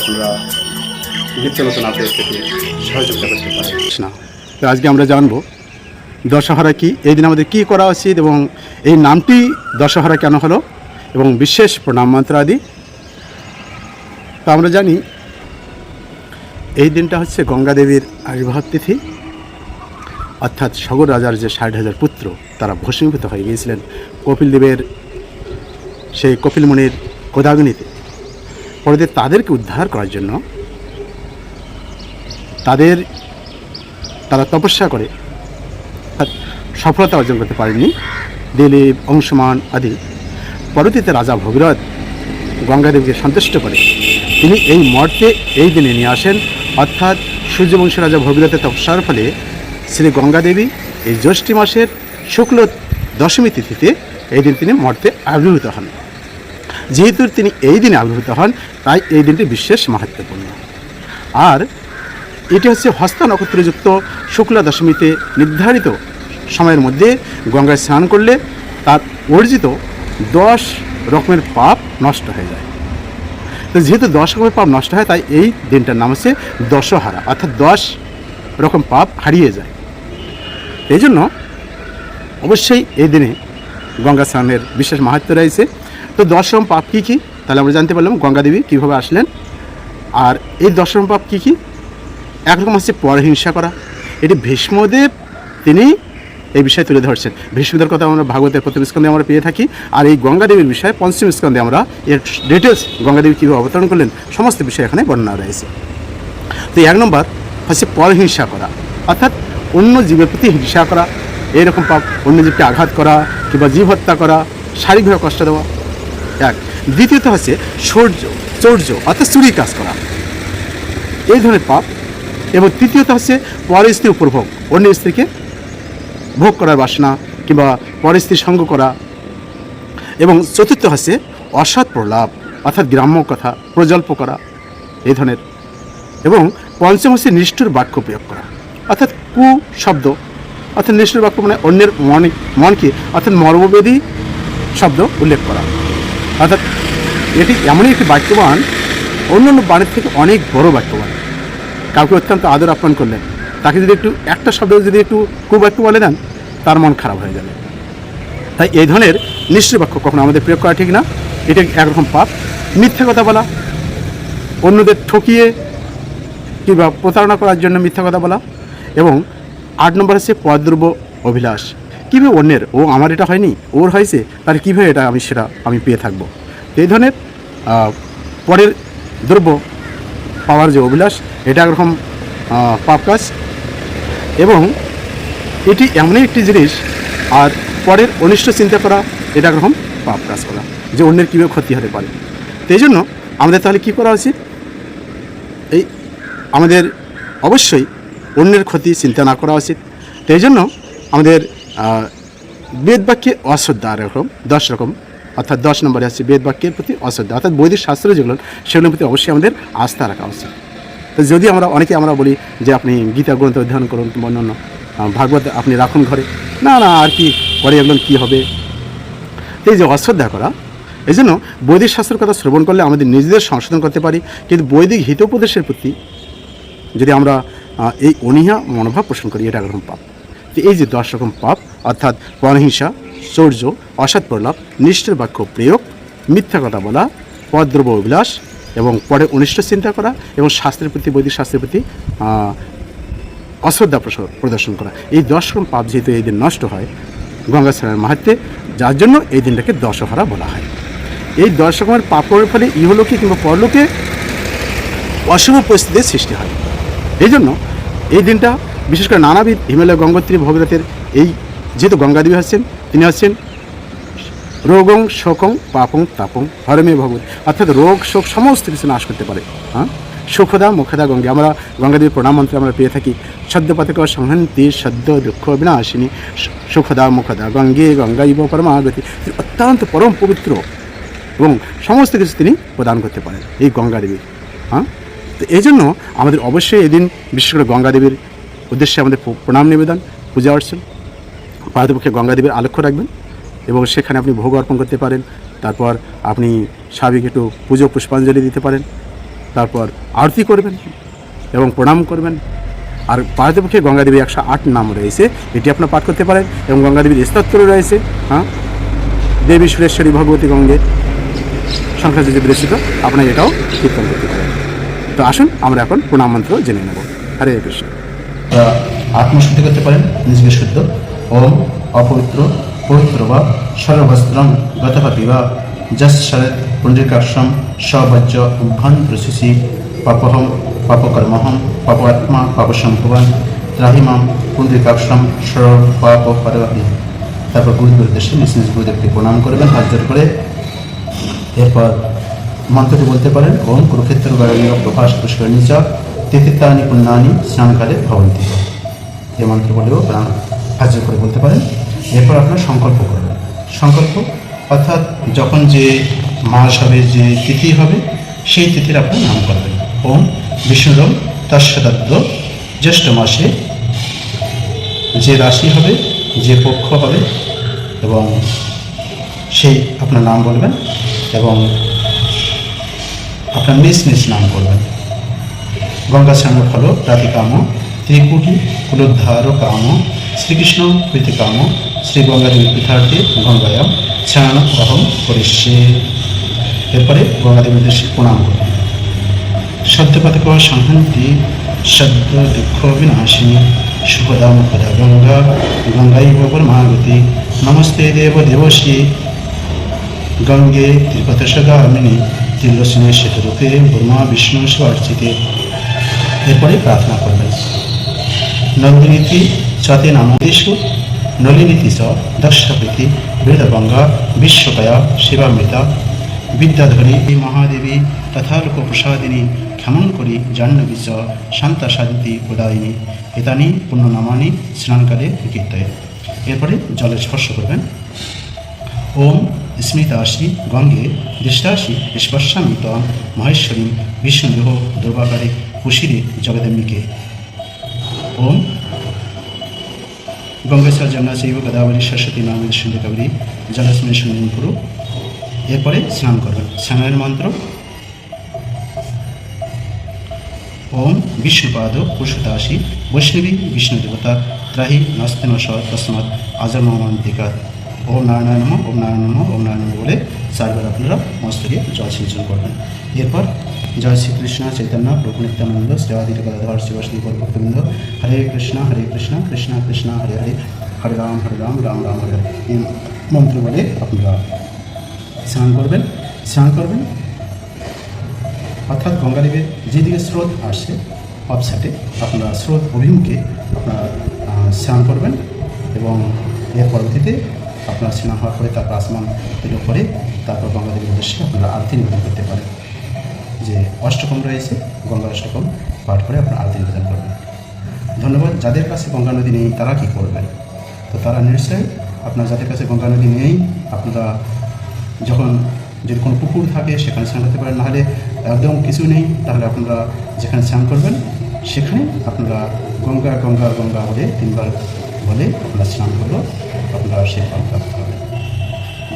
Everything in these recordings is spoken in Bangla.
আপনারা আপডেট সহযোগিতা করতে পারেন। তো আজকে আমরা জানব, দশহরা কি? এই দিন আমাদের কি করা উচিত এবং এই নামটি দশহরা কেন হলো এবং বিশেষ প্রণাম মন্ত্র আদি? তো আমরা জানি, এই দিনটা হচ্ছে গঙ্গা দেবীর আবির্ভাব তিথি। অর্থাৎ সগর রাজার যে ষাট হাজার পুত্র, তারা ভস্মীভূত হয়ে গিয়েছিলেন কপিল দেবের সেই কপিল মুনির কোদাগ্নিতে পরে তাদেরকে উদ্ধার করার জন্য তাদের তারা তপস্যা করে সফলতা অর্জন করতে পারেনি দিলীপ, অংশমান আদি পরবর্তীতে রাজা ভগীরথ গঙ্গাদেবীকে সন্তুষ্ট করে। তিনি এই মর্তে এই দিনে নিয়ে আসেন, অর্থাৎ সূর্যবংশী রাজা ভগীরথের তপস্যার ফলে শ্রী গঙ্গাদেবী এই জ্যৈষ্ঠী মাসের শুক্ল দশমী তিথিতে এই দিন তিনি মর্তে আবির্ভূত হন। যেহেতু তিনি এই দিনে আবির্ভূত হন, তাই এই দিনটি বিশেষ মাহাত্ম্যপূর্ণ। আর এটি হচ্ছে হস্তা নক্ষত্রযুক্ত শুক্লা দশমীতে নির্ধারিত সময়ের মধ্যে গঙ্গায় স্নান করলে তার অর্জিত দশ রকমের পাপ নষ্ট হয়ে যায়। তো যেহেতু দশ রকমের পাপ নষ্ট হয়, তাই এই দিনটার নাম হচ্ছে দশহারা, অর্থাৎ দশ রকম পাপ হারিয়ে যায়। এই জন্য অবশ্যই এই দিনে গঙ্গা স্নানের বিশেষ মাহাত্ম রয়েছে। তো দশ রকম পাপ কী কী? তাহলে আমরা জানতে পারলাম গঙ্গা দেবী কীভাবে আসলেন। আর এই দশ রকম পাপ কী কী? একরকম হচ্ছে পরহিংসা করা। এটি ভীষ্মদেব তিনি এই বিষয়ে তুলে ধরছেন। ভীষ্মদের কথা আমরা ভাগবতের প্রথম স্কন্ধে আমরা পেয়ে থাকি। আর এই গঙ্গাদেবীর বিষয়ে পঞ্চম স্কন্ধে আমরা এর ডিটেলস গঙ্গাদেবী কীভাবে অবতরণ করলেন, সমস্ত বিষয় এখানে বর্ণনা রয়েছে। তো এক নম্বর হচ্ছে পরহিংসা করা। অর্থাৎ অন্য জীবের প্রতি হিংসা করা, এরকম পাপ অন্য জীবকে আঘাত করা কিংবা জীব হত্যা করা, শারীরিকভাবে কষ্ট দেওয়া। এক। দ্বিতীয়ত হচ্ছে শৌর্য চৌর্য, অর্থাৎ চুরি কাজ করা। এই ধরনের পাপ। এবং তৃতীয়ত হচ্ছে পরের স্ত্রীর উপভোগ অন্য স্ত্রীকে ভোগ করার বাসনা কিংবা স্ত্রীর সঙ্গ করা। এবং চতুর্থ হচ্ছে অসৎ প্রলাপ, অর্থাৎ গ্রাম্য কথা, প্রজল্প করা। এই ধরনের। এবং পঞ্চম হচ্ছে নিষ্ঠুর বাক্য প্রয়োগ করা। অর্থাৎ কু শব্দ। অর্থাৎ নিষ্ঠুর বাক্য মানে অন্যের মনে, মনকে, অর্থাৎ মর্মবেদী শব্দ উল্লেখ করা। অর্থাৎ এটি এমনই একটি বাক্যবান অন্য অন্য বাণীর থেকে অনেক বড় বাক্যবান। কাউকে অত্যন্ত আদর আপ্যায়ন করলেন তাকে যদি একটু, একটা শব্দ যদি একটু কুবাক্য বলে দেন, তার মন খারাপ হয়ে যাবে। তাই এই ধরনের নিশ্চয় বাক্য কখনো আমাদের প্রয়োগ করা ঠিক না। এটা একরকম পাপ। মিথ্যা কথা বলা, অন্যদের ঠকিয়ে কিংবা প্রতারণা করার জন্য মিথ্যা কথা বলা এবং আট নম্বর হচ্ছে পদ্রব্য অভিলাষ। কীভাবে অন্যের? ও আমার এটা হয়নি, ওর হয়েছে, তাহলে কীভাবে এটা আমি সেটা আমি পেয়ে থাকব? এই ধরনের পরের দ্রব্য পাওয়ার যে অভিলাষ, এটা একরকম পাপ কাজ। এবং এটি এমনই একটি জিনিস, আর পরের অনিষ্ট চিন্তা করা, এটা একরকম পাপ কাজ করা, যে অন্যের কীভাবে ক্ষতি হতে পারে। এই জন্য আমাদের তাহলে কী করা উচিত? এই আমাদের অবশ্যই অন্যের ক্ষতি চিন্তা না করা উচিত। তো জন্য আমাদের আহ, বেদ বাক্যে অশ্রদ্ধা আর দশ রকম অর্থাৎ দশ নম্বরে আছে বেদ বাক্যের প্রতি অশ্রদ্ধা অর্থাৎ বৈদিক শাস্ত্র যেগুলো সেগুলোর প্রতি অবশ্যই আমাদের আস্থা রাখা উচিত। তো যদি আমরা অনেকে আমরা বলি যে আপনি গীতা গ্রন্থ অধ্যয়ন করুন অন্যান্য ভাগবত আপনি রাখুন ঘরে না না আর কি পরে এগুলো কী হবে? এই যে অশ্রদ্ধা করা এই জন্য বৈদিক শাস্ত্রের কথা শ্রবণ করলে আমাদের নিজেদের সংশোধন করতে পারি কিন্তু বৈদিক হিতোপদেশের প্রতি যদি আমরা এই অনীহা মনোভাব পোষণ করি এটা একরকম পাপ তো এই যে দশ রকম পাপ, অর্থাৎ পরহিংসা, শৌর্য, অসৎ প্রলাপ, নিষ্ঠের বাক্য প্রয়োগ, মিথ্যা কথা বলা পদ্রব্য অভিলাষ, এবং পরে অনিষ্ট চিন্তা করা, এবং শাস্ত্রের প্রতি, বৈদিক শাস্ত্রের প্রতি অশ্রদ্ধা প্রদর্শন করা। এই দশ রকম পাপ যেহেতু এই দিন নষ্ট হয়, গঙ্গা স্নানের মাহাত্মে, যার জন্য এই দিনটাকে দশহরা বলা হয়। এই দশ রকমের পাপ করার ফলে ইহলোকে কিংবা পরলোকে অশুভ পরিস্থিতির সৃষ্টি হয়। এই জন্য এই দিনটা বিশেষ করে নানাবিধ হিমালয় গঙ্গোত্রী ভগীরথের এই যেহেতু গঙ্গাদেবী হচ্ছেন, তিনি হচ্ছেন রোগং শোকং পাপং তাপং হরমে ভগবতী। অর্থাৎ রোগ, শোক সমস্ত কিছু নাশ করতে পারে। হ্যাঁ? সুখদা, মুখদা গঙ্গে। আমরা গঙ্গাদেবীর প্রণাম মন্ত্রে আমরা পেয়ে থাকি সদ্য পাতক সংহন্তি, সদ্য দুঃখ বিনাশিনী, সুখদা, মুখদা গঙ্গে, গঙ্গাইব পরমাগতি। তিনি অত্যন্ত পরম পবিত্র এবং সমস্ত কিছু তিনি প্রদান করতে পারেন এই গঙ্গা দেবী হ্যাঁ? তো এই জন্য আমাদের অবশ্যই এদিন বিশেষ করে গঙ্গা দেবীর উদ্দেশ্যে আমাদের প্রণাম নিবেদন, পূজা অর্চন। পারতপক্ষে গঙ্গা দেবীর আলক্ষ্য রাখবেন এবং সেখানে আপনি ভোগ অর্পণ করতে পারেন। তারপর আপনি স্বাভাবিক একটু পুজো পুষ্পাঞ্জলি দিতে পারেন। তারপর আরতি করবেন এবং প্রণাম করবেন। আর পারতপক্ষে গঙ্গা দেবী একশো আট নাম রয়েছে, এটি আপনার পাঠ করতে পারেন এবং গঙ্গা দেবীর স্তোত্র রয়েছে হ্যাঁ? দেবী সুরেশ্বরী ভগবতী গঙ্গে সংখ্যা যদি বিরচিত, আপনার এটাও কীর্তন করতে পারেন। তো আসুন, আমরা এখন প্রণাম মন্ত্র জেনে নেব। হরে কৃষ্ণ। আত্মশুদ্ধি করতে পারেন নিজেকে শুদ্ধ ওম অপবিত্র, পবিত্র বা সর্বস্ত্রম গতপা পিবা যশ শরৎ পুণ্ডিকাশ্রম সবজ্জ উভ্রান্ত্রশিশি পাপহম পাপকর্মহম পাপাত্মা পাপসম্ভবান ত্রাহিমাম পুণ্ডিকাশ্রম সর্ব পাপ পরবী তারপর গুরুদের উদ্দেশ্যে নিজ নিজ গুরুদেবকে প্রণাম করবেন, হাত জোর করে। এরপর মন্ত্রটি বলতে পারেন, ওম কুরুক্ষেত্র গরণীয় প্রকাশ পুষ্করণী চ তিথিতানি পুণ্যানি স্নানকালে ভবন্তি এই মন্ত্র বলেও প্রাণ হাজির করে বলতে পারেন। এরপর আপনার সংকল্প করবেন সংকল্প, অর্থাৎ যখন যে মাস হবে, যে তিথি হবে, সেই তিথির আপনার নাম করবেন। ওম বিষ্ণুরম তস্যদত্ত জ্যৈষ্ঠ মাসে যে রাশি হবে, যে পক্ষ হবে এবং সেই আপনার নাম বলবেন এবং আপনার নিজ নিজ নাম করবেন। গঙ্গা স্নান ফল রাতি কাম, ত্রিকুটি, কুলোদ্ধার কাম, শ্রীকৃষ্ণ প্রীতি কাম, শ্রী গঙ্গাদেবী পীঠার্থে গঙ্গায়াম স্নান অহম করিষ্যে। এরপরে উদ্দেশ্যে প্রণাম করবেন সদ্যপাতক সংহন্তি, সদ্য দুঃখ বিনাশিনী সুপদা মুখদা গঙ্গা, গঙ্গাইব পরমাগতি, নমস্তে দেব দেবশ্রী। গঙ্গে ত্রিপথ ত্রিপথসগামিনী ত্রিলোচনে সেতুরূপে ব্রহ্মা, বিষ্ণু, শিবার্চিতে এরপরে প্রার্থনা করবেন। নন্দিনীতি চতে নামদেশু নলিনীতি চ দক্ষপ্রীতি বৃদগঙ্গা বিশ্বকয়া, শিবামৃতা, বিদ্যাধরী মহাদেবী তথা লোকপ্রসাদিনী ক্ষমন করি জাহ্নবী চ শান্তা শান্তি প্রদায়িনী এতানি, পুণ্যনামানি, স্নানকালে কীর্তয়। এরপরে জলে স্পর্শ করবেন। ওম স্মৃতাসি গঙ্গে দৃষ্টাসি স্পর্শামি মহেশ্বরী বিষ্ণুদেহ দুর্গাকারে কুশিরে জগদম্বিকে ওম। গঙ্গেশ্বর চৈব গদাবরী সরস্বতী নাম সুন্দর কাবরী জলস্মরী সুন্দর পুরু। এরপরে স্নান করবেন। স্নানের মন্ত্র। ওম বিষ্ণুপাদ পুরুষতাসি বৈষ্ণবী বিষ্ণু দেবতা ত্রাহি নাস্তে নশ তস্মাৎ আজন্মান্তিকা ওম নারায়ণ নম, ওম নারায়ণ নম, ওম নারায়ণ বলে চারবার আপনারা মস্তকে জল সিঞ্চন করবেন। এরপর জয় শ্রীকৃষ্ণ, চৈতন্য প্রভু নিত্যানন্দ শ্রেয়াদিত গদাধর শিবাসী ভক্তবৃন্দ হরে কৃষ্ণ হরে কৃষ্ণ কৃষ্ণ কৃষ্ণ, হরে হরে হরে রাম হরে রাম রাম রাম, হরে এই মন্ত্র বলে আপনারা স্নান করবেন স্নান করবেন। অর্থাৎ গঙ্গাদেবের যেদিকে স্রোত আসছে অফসাইডে আপনারা স্রোত অভিমুখে আপনারা স্নান করবেন এবং এর পরবর্তীতে আপনার স্নান হওয়ার পরে তারপর আসমান থেকে পরে তারপর গঙ্গাদেবীর উদ্দেশ্যে আপনারা আরতি নিবেদন করতে পারেন। যে অষ্টকম রয়েছে, গঙ্গা অষ্টকম, পাঠ করে আপনার আরতি নিবেদন করবেন। ধন্যবাদ। যাদের কাছে গঙ্গা নদী নেই, তারা কি করবেন? তো তারা নিশ্চয়ই আপনার যাদের কাছে গঙ্গা নদী নেই, আপনারা যখন যদি কোনো পুকুর থাকে, সেখানে স্নান করতে পারেন। নাহলে একদম কিছু নেই, তাহলে আপনারা যেখানে স্নান করবেন, সেখানে আপনারা গঙ্গা গঙ্গা গঙ্গা বলে তিনবার বলে আপনারা স্নান করলেও আপনারা সেই ফল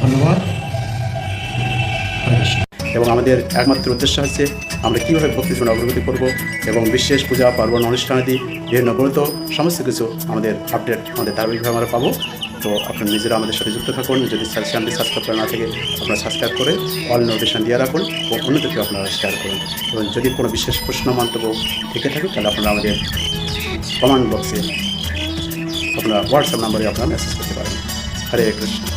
ধন্যবাদ। এবং আমাদের একমাত্র উদ্দেশ্য হচ্ছে আমরা কীভাবে ভক্তি জীবনে অগ্রগতি করব এবং বিশেষ পূজা, পার্বণ, অনুষ্ঠানাদি, বিভিন্ন ব্রত, সমস্ত কিছু আমাদের আপডেট আমাদের ধারাবাহিকভাবে আমরা পাবো। তো আপনারা নিজেরা আমাদের সাথে যুক্ত থাকুন। যদি চ্যানেলটি সাবস্ক্রাইব করা না থাকে, আপনারা সাবস্ক্রাইব করে অল নোটিফিকেশন দিয়ে রাখুন ও অন্যদেরকে আপনারা শেয়ার করুন। এবং যদি কোনো বিশেষ প্রশ্ন, মন্তব্য থেকে থাকে, তাহলে আপনারা আমাদের কমেন্ট বক্সে আপনারা হোয়াটসঅ্যাপ নাম্বারে আপনারা মেসেজ করতে পারেন। হরে কৃষ্ণ।